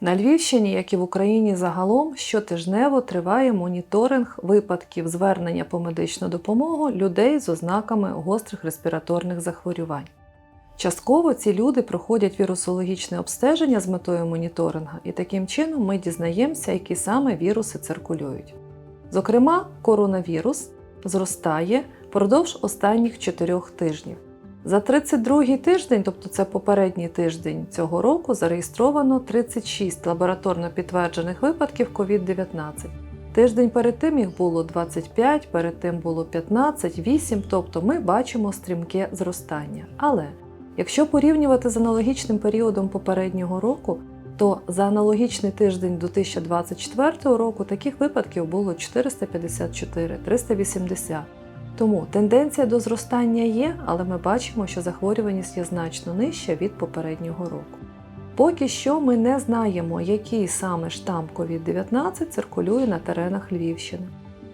На Львівщині, як і в Україні загалом, щотижнево триває моніторинг випадків звернення по медичну допомогу людей з ознаками гострих респіраторних захворювань. Частково ці люди проходять вірусологічне обстеження з метою моніторингу, і таким чином ми дізнаємося, які саме віруси циркулюють. Зокрема, коронавірус зростає впродовж останніх 4 тижнів. За 32 тиждень, тобто це попередній тиждень цього року, зареєстровано 36 лабораторно підтверджених випадків COVID-19. Тиждень перед тим їх було 25, перед тим було 15, 8, тобто ми бачимо стрімке зростання. Але якщо порівнювати з аналогічним періодом попереднього року, то за аналогічний тиждень 2024 року таких випадків було 454, 380. Тому тенденція до зростання є, але ми бачимо, що захворюваність є значно нижча від попереднього року. Поки що ми не знаємо, який саме штам COVID-19 циркулює на теренах Львівщини.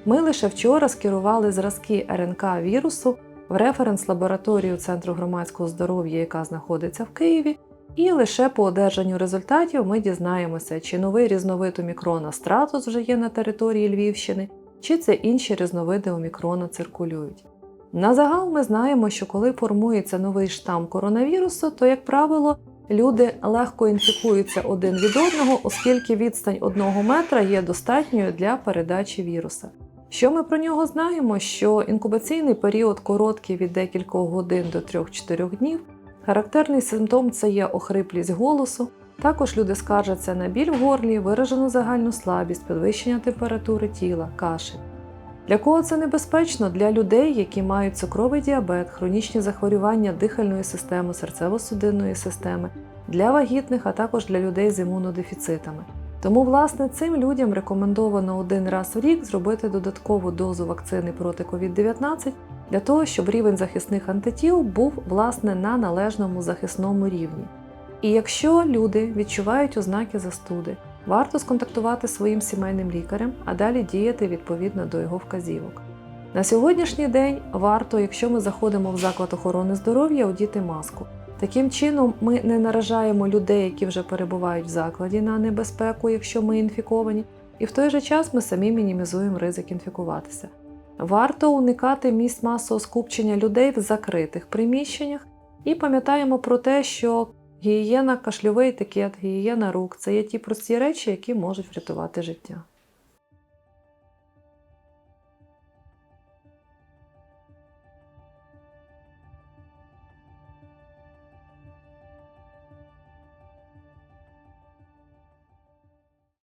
Ми лише вчора скерували зразки РНК вірусу в референс-лабораторію Центру громадського здоров'я, яка знаходиться в Києві, і лише по одержанню результатів ми дізнаємося, чи новий різновид омікрона стратус вже є на території Львівщини, чи це інші різновиди омікрона циркулюють. На загал ми знаємо, що коли формується новий штам коронавірусу, то, як правило, люди легко інфікуються один від одного, оскільки відстань одного метра є достатньою для передачі віруса. Що ми про нього знаємо? Що інкубаційний період короткий від декількох годин до 3-4 днів. Характерний симптом це є охриплість голосу. Також люди скаржаться на біль в горлі, виражену загальну слабість, підвищення температури тіла, кашель. Для кого це небезпечно? Для людей, які мають цукровий діабет, хронічні захворювання дихальної системи, серцево-судинної системи, для вагітних, а також для людей з імунодефіцитами. Тому, власне, цим людям рекомендовано один раз в рік зробити додаткову дозу вакцини проти COVID-19 для того, щоб рівень захисних антитіл був власне на належному захисному рівні. І якщо люди відчувають ознаки застуди, варто сконтактувати своїм сімейним лікарем, а далі діяти відповідно до його вказівок. На сьогоднішній день варто, якщо ми заходимо в заклад охорони здоров'я, одіти маску. Таким чином, ми не наражаємо людей, які вже перебувають в закладі на небезпеку, якщо ми інфіковані, і в той же час ми самі мінімізуємо ризик інфікуватися. Варто уникати місць масового скупчення людей в закритих приміщеннях і пам'ятаємо про те, що гігієна, кашльовий етикет, гігієна рук це є ті прості речі, які можуть врятувати життя.